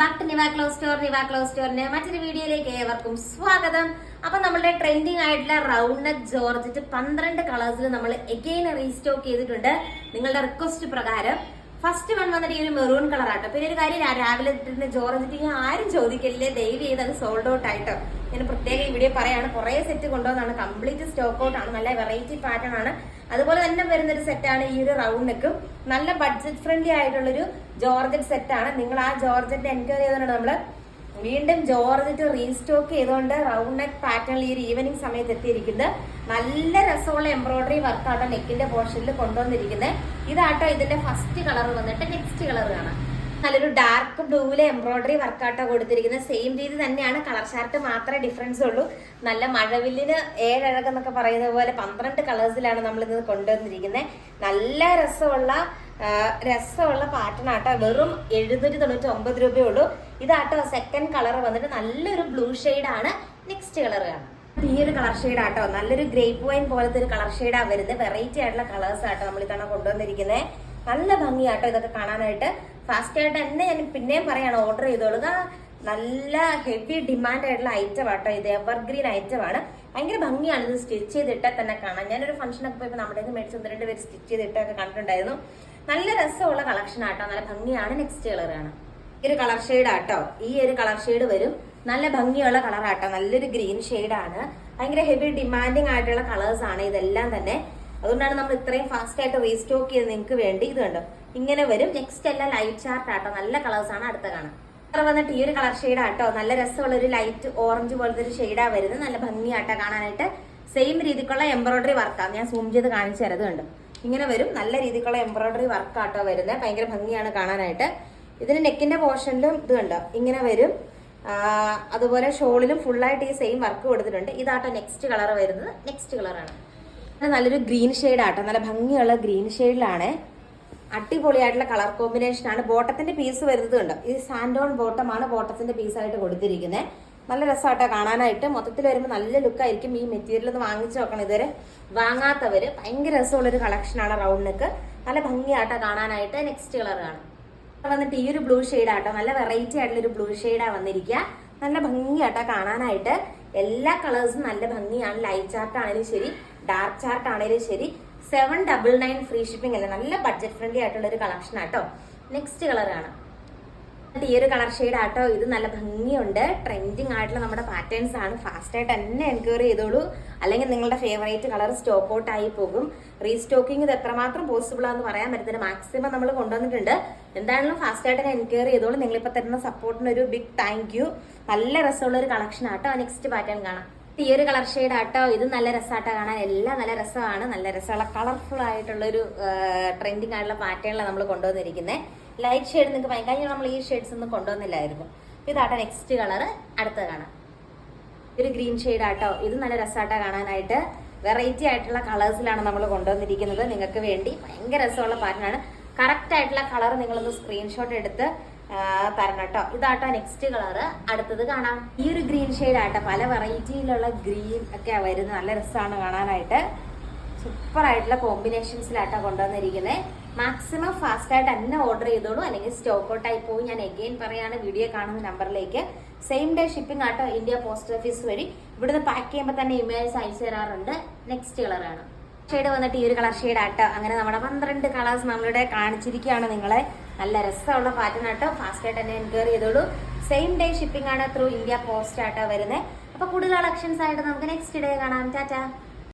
Back to Niva close store Niva close സ്റ്റോറിന്റെ മറ്റൊരു വീഡിയോയിലേക്ക് ഏവർക്കും സ്വാഗതം. അപ്പൊ നമ്മളുടെ ട്രെൻഡിങ് ആയിട്ടുള്ള റൗണ്ട് നെക്ക് ജോർജറ്റ് പന്ത്രണ്ട് കളേഴ്സിൽ നമ്മൾ എഗെയിൻ റീസ്റ്റോക്ക് ചെയ്തിട്ടുണ്ട്. നിങ്ങളുടെ റിക്വസ്റ്റ് പ്രകാരം ഫസ്റ്റ് വൺ വന്നിട്ട് ഈ ഒരു മെറൂൺ കളർ ആട്ടോ. പിന്നെ ഒരു കാര്യം രാവിലെ ഇട്ടിരുന്ന ജോർജറ്റ് ഇനി ആരും ചോദിക്കില്ലേ ദയവ് ചെയ്ത് അത് സോൾഡ് ഔട്ട് ആയിട്ടോ. ഞാൻ പ്രത്യേക ഇവിടെ പറയാണ്. കുറെ സെറ്റ് കൊണ്ടുവന്നാണ് കംപ്ലീറ്റ് സ്റ്റോക്ക് ഔട്ട് ആണ്. നല്ല വെറൈറ്റി പാറ്റേൺ ആണ്. അതുപോലെ തന്നെ വരുന്ന ഒരു സെറ്റാണ് ഈ ഒരു റൗണ്ട് നല്ല ബഡ്ജറ്റ് ഫ്രണ്ട്ലി ആയിട്ടുള്ള ഒരു ജോർജറ്റ് സെറ്റ് ആണ്. നിങ്ങൾ ആ ജോർജറ്റ് എൻക്വയറി ചെയ്തോണ്ട് നമ്മൾ വീണ്ടും ജോർജറ്റ് റീസ്റ്റോക്ക് ചെയ്തുകൊണ്ട് റൗണ്ട് നെക്ക് പാറ്റേണിൽ ഈ ഒരു ഈവനിങ് സമയത്ത് എത്തിയിരിക്കുന്നത്. നല്ല രസമുള്ള എംബ്രോയിഡറി വർക്കാണ് നെക്കിന്റെ പോർഷനിൽ കൊണ്ടുവന്നിരിക്കുന്നത്. ഇതാട്ടോ ഇതിന്റെ ഫസ്റ്റ് കളർ വന്നിട്ട് നെക്സ്റ്റ് കളർ കാണാം. നല്ലൊരു ഡാർക്ക് ബ്ലൂവിലെ എംബ്രോയിഡറി വർക്കാട്ടോ കൊടുത്തിരിക്കുന്നത്. സെയിം രീതി തന്നെയാണ്. കളർ ഷാർട്ട് മാത്രമേ ഡിഫറൻസ് ഉള്ളൂ. നല്ല മഴവില്ലിന് ഏഴഴകെന്നൊക്കെ പറയുന്ന പോലെ പന്ത്രണ്ട് കളേഴ്സിലാണ് നമ്മൾ ഇന്ന് കൊണ്ടുവന്നിരിക്കുന്നത്. നല്ല രസമുള്ള രസമുള്ള പാറ്റേൺ ആട്ടോ വെറും എഴുന്നൂറ്റി തൊണ്ണൂറ്റി ഒമ്പത് രൂപയേ ഉള്ളൂ ഇതാട്ടോ സെക്കൻഡ് കളർ വന്നിട്ട് നല്ലൊരു ബ്ലൂ ആണ്. നെക്സ്റ്റ് കളർ കാണാം. ഈ ഒരു കളർ ഷെയ്ഡ് ആട്ടോ. നല്ലൊരു ഗ്രേപ്പ് വൈൻ പോലത്തെ ഒരു കളർ ഷെയ്ഡാ വരുന്നത്. വെറൈറ്റി ആയിട്ടുള്ള കളേഴ്സ് ആട്ടോ നമ്മൾ ഇത്തവണ കൊണ്ടുവന്നിരിക്കുന്നത് നല്ല ഭംഗിയാട്ടോ ഇതൊക്കെ കാണാനായിട്ട്. ഫാസ്റ്റ് ആയിട്ട് തന്നെ ഞാൻ പിന്നെയും പറയാണ് ഓർഡർ ചെയ്തോളുക നല്ല ഹെവി ഡിമാൻഡ് ആയിട്ടുള്ള ഐറ്റം ആട്ടോ ഇത്. എവർഗ്രീൻ ഐറ്റം ആണ്. ഭയങ്കര ഭംഗിയാണ് ഇത്. സ്റ്റിച്ച് ചെയ്തിട്ടാൽ തന്നെ കാണാം. ഞാനൊരു ഫംഗ്ഷനൊക്കെ പോയപ്പോൾ നമ്മുടെ മേടിച്ച് ഒന്ന് രണ്ട് പേര് സ്റ്റിച്ച് ചെയ്തിട്ടൊക്കെ കണ്ടിട്ടുണ്ടായിരുന്നു. നല്ല രസമുള്ള കളക്ഷൻ ആട്ടോ. നല്ല ഭംഗിയാണ് നെക്സ്റ്റ് കളർ ആണ്. ഈ ഒരു കളർ ഷെയ്ഡ് ആട്ടോ. ഈ ഒരു കളർ ഷെയ്ഡ് വരും. നല്ല ഭംഗിയുള്ള കളർ ആട്ടോ. നല്ലൊരു ഗ്രീൻ ആണ്. ഭയങ്കര ഹെവി ഡിമാൻഡിങ് ആയിട്ടുള്ള കളേഴ്സ് ആണ് ഇതെല്ലാം തന്നെ. അതുകൊണ്ടാണ് നമ്മൾ ഇത്രയും ഫാസ്റ്റ് ആയിട്ട് റീസ്റ്റോക്ക് ചെയ്ത് നിങ്ങൾക്ക് വേണ്ടി ഇത് കണ്ടോ ഇങ്ങനെ വരും. നെക്സ്റ്റ് എല്ലാം ലൈറ്റ് ചാർട്ട് ആട്ടോ. നല്ല കളേഴ്സ് ആണ് അടുത്ത കാണാം കളർ വന്നിട്ട് ഈ ഒരു കളർ ഷെയ്ഡ് ആട്ടോ. നല്ല രസമുള്ള ഒരു ലൈറ്റ് ഓറഞ്ച് പോലത്തെ ഒരു ഷെയ്ഡാ വരുന്നത്. നല്ല ഭംഗിയാട്ടോ കാണാനായിട്ട്. സെയിം രീതിക്കുള്ള എംബ്രോയിഡറി വർക്കാണ് ഞാൻ സൂം ചെയ്ത് കാണിച്ചു തരത് കണ്ടോ. ഇങ്ങനെ വരും. നല്ല രീതിക്കുള്ള എംബ്രോയിഡറി വർക്കാട്ടോ വരുന്നത് ഭയങ്കര ഭംഗിയാണ് കാണാനായിട്ട്. ഇതിന് നെക്കിന്റെ പോർഷനിലും ഇത് കണ്ടോ? ഇങ്ങനെ വരും. അതുപോലെ ഷോളിലും ഫുള്ളായിട്ട് ഈ സെയിം വർക്ക് കൊടുത്തിട്ടുണ്ട്. ഇതാട്ടോ നെക്സ്റ്റ് കളർ വരുന്നത്. നെക്സ്റ്റ് കളറാണ് നല്ലൊരു ഗ്രീൻ ഷെയ്ഡ് ആട്ടോ. നല്ല ഭംഗിയുള്ള ഗ്രീൻ ഷെയ്ഡിലാണ് അടിപൊളിയായിട്ടുള്ള കളർ കോമ്പിനേഷൻ ആണ്. ബോട്ടത്തിന്റെ പീസ് വരുന്നത് കണ്ടോ? ഇത് സാൻഡോൺ ബോട്ടമാണ് ബോട്ടത്തിന്റെ പീസായിട്ട് കൊടുത്തിരിക്കുന്നത് നല്ല രസമാട്ടോ കാണാനായിട്ട്. മൊത്തത്തിൽ വരുമ്പോൾ നല്ല ലുക്കായിരിക്കും. ഈ മെറ്റീരിയൽ ഒന്ന് വാങ്ങിച്ചു നോക്കണം ഇതുവരെ. വാങ്ങാത്തവർ ഭയങ്കര രസമുള്ളൊരു കളക്ഷനാണ് റൗണ്ട് നെക്ക് നല്ല ഭംഗിയാട്ടോ കാണാനായിട്ട്. നെക്സ്റ്റ് കളർ കാണും. വന്നിട്ട് ഈ ഒരു ബ്ലൂ ഷെയ്ഡ് ആട്ടോ. നല്ല വെറൈറ്റി ആയിട്ടുള്ള ഒരു ബ്ലൂ ഷെയ്ഡാണ് വന്നിരിക്കുക നല്ല ഭംഗിയാട്ടോ കാണാനായിട്ട്. എല്ലാ കളേഴ്സും നല്ല ഭംഗിയാണ്. ലൈറ്റ് ചാർട്ട് ആണെങ്കിലും ശരി ഡാർക്ക് ചാർട്ട് ആണെങ്കിലും ശരി. Seven double nine free shipping അല്ല? നല്ല ബഡ്ജറ്റ് ഫ്രണ്ട്ലി ആയിട്ടുള്ള ഒരു കളക്ഷൻ ആട്ടോ. നെക്സ്റ്റ് കളർ കാണാം. ഈ ഒരു കളർ ഷെയ്ഡ് ആട്ടോ. ഇത് നല്ല ഭംഗിയുണ്ട്. ട്രെൻഡിങ് ആയിട്ടുള്ള നമ്മുടെ പാറ്റേൺസ് ആണ്. ഫാസ്റ്റ് ആയിട്ട് തന്നെ എൻക്വയറി ചെയ്തോളൂ. അല്ലെങ്കിൽ നിങ്ങളുടെ ഫേവറേറ്റ് കളർ സ്റ്റോക്ക് ഔട്ട് ആയി പോകും. റീസ്റ്റോക്കിംഗ് ഇത് എത്രമാത്രം പോസിബിൾ ആണെന്ന് പറയാൻ പറ്റത്തില്ല. മാക്സിമം നമ്മൾ കൊണ്ടുവന്നിട്ടുണ്ട്. എന്താണെങ്കിലും ഫാസ്റ്റ് ആയിട്ട് തന്നെ എൻക്വയറി ചെയ്തോളൂ. നിങ്ങളിപ്പോൾ തരുന്ന സപ്പോർട്ടിന് ഒരു ബിഗ് താങ്ക് യു നല്ല രസമുള്ള ഒരു കളക്ഷൻ ആട്ടോ നെക്സ്റ്റ് പാറ്റേൺ കാണാം. ഈ ഒരു കളർ ഷെയ്ഡ് ആട്ടോ. ഇത് നല്ല രസമാട്ടോ കാണാൻ. എല്ലാം നല്ല രസമാണ്. നല്ല രസമുള്ള കളർഫുൾ ആയിട്ടുള്ള ഒരു ട്രെൻഡിങ് ആയിട്ടുള്ള പാറ്റേണിലാണ് നമ്മൾ കൊണ്ടുവന്നിരിക്കുന്നത് ലൈറ്റ് ഷെയ്ഡ് നിങ്ങൾക്ക് ഭയങ്കര നമ്മൾ ഈ ഷെയ്ഡ്സ് ഒന്നും കൊണ്ടുവന്നില്ലായിരുന്നു. ഇതാട്ട നെക്സ്റ്റ് കളർ അടുത്ത കാണാം. ഒരു ഗ്രീൻ ഷെയ്ഡ് ആട്ടോ. ഇത് നല്ല രസമാട്ടോ കാണാനായിട്ട്. വെറൈറ്റി ആയിട്ടുള്ള കളേഴ്സിലാണ് നമ്മൾ കൊണ്ടുവന്നിരിക്കുന്നത്. നിങ്ങൾക്ക് വേണ്ടി ഭയങ്കര രസമുള്ള പാറ്റേണാണ് കറക്റ്റ് ആയിട്ടുള്ള കളർ നിങ്ങളൊന്ന് സ്ക്രീൻഷോട്ട് എടുത്ത് തരണം കേട്ടോ ഇതാട്ടോ നെക്സ്റ്റ് കളർ അടുത്തത് കാണാം. ഈ ഒരു ഗ്രീൻ ഷെയ്ഡ് ആട്ടോ. പല വെറൈറ്റിയിലുള്ള ഗ്രീൻ ഒക്കെ വരുന്നത്. നല്ല രസമാണ് കാണാനായിട്ട്. സൂപ്പർ ആയിട്ടുള്ള കോമ്പിനേഷൻസിലാട്ടോ കൊണ്ടുവന്നിരിക്കുന്നത് മാക്സിമം ഫാസ്റ്റ് ആയിട്ട് തന്നെ ഓർഡർ ചെയ്തോളൂ. അല്ലെങ്കിൽ സ്റ്റോക്ക് ഔട്ട് ആയി പോകും ഞാൻ എഗെയിൻ പറയാണ് വീഡിയോ കാണുന്ന നമ്പറിലേക്ക് സെയിം ഡേ ഷിപ്പിംഗ് ആട്ടോ ഇന്ത്യ പോസ്റ്റ് ഓഫീസ് വഴി. ഇവിടുന്ന് പാക്ക് ചെയ്യുമ്പോൾ തന്നെ ഇമേജ് അയച്ചു തരാറുണ്ട്. നെക്സ്റ്റ് കളറാണ് ഷെയ്ഡ് വന്നിട്ട് ഈ ഒരു കളർ ഷെയ്ഡ് ആട്ടോ. അങ്ങനെ നമ്മുടെ പന്ത്രണ്ട് കളേഴ്സ് നമ്മളിവിടെ കാണിച്ചിരിക്കുകയാണ് നിങ്ങളെ. നല്ല രസമുള്ള പാറ്റേൺ ആട്ടോ. ഫാസ്റ്റ് ആയിട്ട് തന്നെ എൻക്വയറി ചെയ്തോളൂ. സെയിം ഡേ ഷിപ്പിംഗ് ആണ് ത്രൂ ഇന്ത്യ പോസ്റ്റ് ആട്ടോ വരുന്നത് അപ്പൊ കൂടുതൽ കളക്ഷൻസ് ആയിട്ട് നമുക്ക് നെക്സ്റ്റ് ഡേ കാണാം. ടാറ്റാ